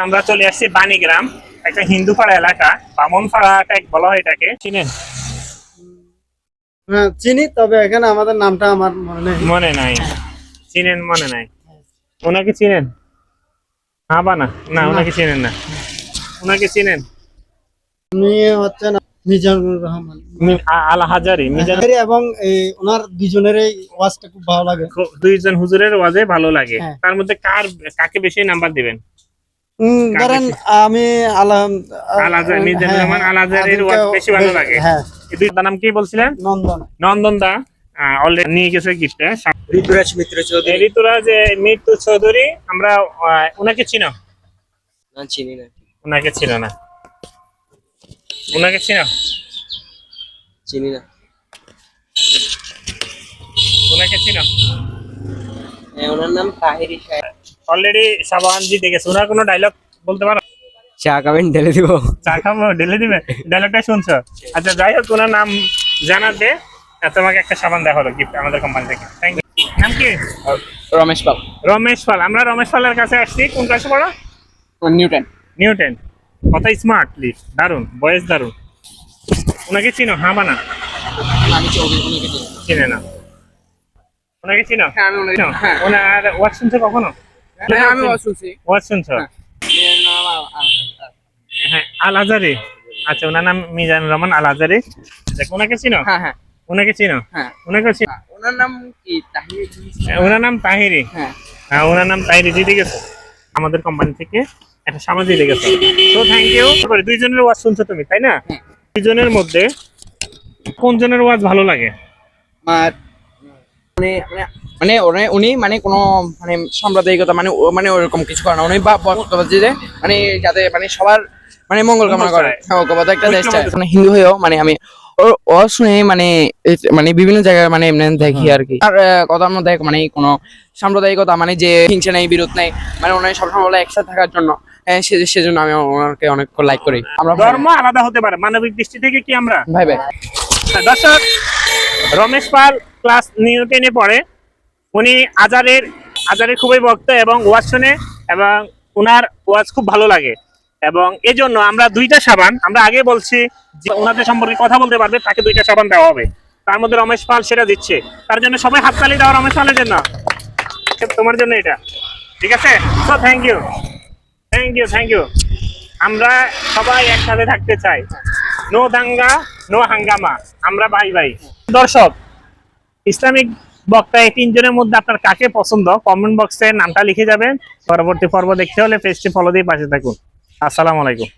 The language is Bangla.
আমরা চলে আসছি বাণীগ্রাম একটা হিন্দু পাড়া এলাকা বামন পাড়া এক বলা হয় এটাকে। চিনেন? হ্যাঁ চিনি তবে এখানে আমাদের নামটা আমার মনে নেই। মনে নাই। চিনেন মনে নাই। ওনাকে চিনেন? হ্যাঁ বা না? না ওনাকে চিনেন না। ওনাকে চিনেন? উনি হচ্ছে না মিজানুর রহমান। আল হাজারি এবং এই ওনার ওয়াজটা খুব ভালো লাগে। দুইজন হুজুরের ওয়াজে ভালো লাগে। হ্যাঁ। তার মধ্যে কার কাকে বেশি নাম্বার দিবেন? ধরেন আমি লাগে। হ্যাঁ। এই দুই নাম কি বলছিলেন? নন্দন। নন্দন দা। অলরেডি নিয়ে গেছে গিফটে ঋতুরাজ মিত্র চৌধুরী। চৌধুরী আমরা আহ, ওনাকে চিনো? না চিনি না। ওনাকে চিনো না? ওনাকে চিনো? চিনি না। ওনাকে চিনো? হ্যাঁ, ওনার নাম তাহিরি সাহেব। অলরেডি সাবান জিতে গেছে ওনার কোনো ডায়লগ বলতে পারো? চা খাবেন ঢেলে দিব। চা খাব ঢেলে দিবে? ডায়লগটা শুনছো? আচ্ছা যাই হোক ওনার নাম জানাতে তোমাকে একটা সাবান হলো গিফট আমাদের কোম্পানি থেকে। থ্যাংক ইউ নাম কি? রমেশ পাল। রমেশ পাল। আমরা রমেশ পালের কাছে আসছি। কোন ক্লাসে পড়ো? নিউটন। নিউটেন। কত স্মার্টলি দারুণ বয়স দারুণ ওনাকে চিনো? হ্যাঁ বানা চিনে না। ওনাকে চিনো? হ্যাঁ আমি ওনাকে চিনো? হ্যাঁ। ওনার ওয়াজ শুনছো কখনো? আমি ওয়াজ শুনছি ওয়াজ শুনছো হ্যাঁ। আ- আ- হ্যাঁ আল আজারি আচ্ছা ওনার নাম মিজানুর রহমান আল আজারি ওনাকে চিনো? হ্যাঁ হ্যাঁ। ওনাকে চিনো? হ্যাঁ। ওনাকে চিনো? ওনার নাম কি? তাহিরি ওনার নাম তাহিরি। হ্যাঁ। হ্যাঁ ওনার নাম তাহিরি জিতে গেছে। আমাদের কোম্পানি থেকে একটা সামাজিক জিতে গেছে। তো থ্যাংক ইউ দুইজনের ওয়াজ শুনছো তুমি তাই না? হ্যাঁ। দুইজনের মধ্যে কোন জনের ওয়াজ ভালো লাগে? মানে মানে- উনি মানে কোনো মানে সাম্প্রদায়িকতা মানে মানে ওরকম কিছু করে না। উনি বা যে মানে যাতে মানে সবার মানে মঙ্গল কামনা করে। চায়। হ্যাঁ, ঐক্যবদ্ধ একটা দেশ চায়। মানে হিন্দু হয়েও মানে আমি ও শুনে মানে মানে বিভিন্ন জায়গায় মানে এমনি দেখি আর কি। আর কথার মধ্যে মানে কোনো সাম্প্রদায়িকতা মানে যে হিংসা নেই বিরোধ নেই মানে ওনার সবসময় বলে একসাথে থাকার জন্য হ্যাঁ, সেজন্য আমি ওনাকে অনেক লাইক করি। আমরা ধর্ম আলাদা হতে পারে মানবিক দৃষ্টি থেকে কি আমরা? ভাই ভাই। দর্শক রমেশ পাল ক্লাস নিউ টেনে পড়ে। উনি আজারের আজারের খুবই ভক্ত এবং ওয়াজ শুনে এবং ওনার ওয়াজ খুব ভালো লাগে। এবং এই জন্য আমরা দুইটা সাবান, আমরা আগে বলছি যে ওনাদের সম্পর্কে কথা বলতে পারবে, তাকে দুইটা সাবান দেওয়া হবে। তার মধ্যে রমেশ পাল সেটা দিচ্ছে। তার জন্য সবাই হাততালি দেওয়া রমেশ পালের জন্য। তোমার জন্য এটা। ঠিক আছে? তো thank you thank you thank you আমরা সবাই একসাথে থাকতে চাই। নো দাঙ্গা নো হাঙ্গামা। আমরা ভাই ভাই দর্শক, ইসলামিক বক্তা এই তিনজনের মধ্যে আপনার কাকে পছন্দ? কমেন্ট বক্সে নামটা লিখে যাবেন। পরবর্তী পর্ব দেখতে হলে পেজটি ফলো দিয়ে পাশে থাকুন। আসসালামু আলাইকুম।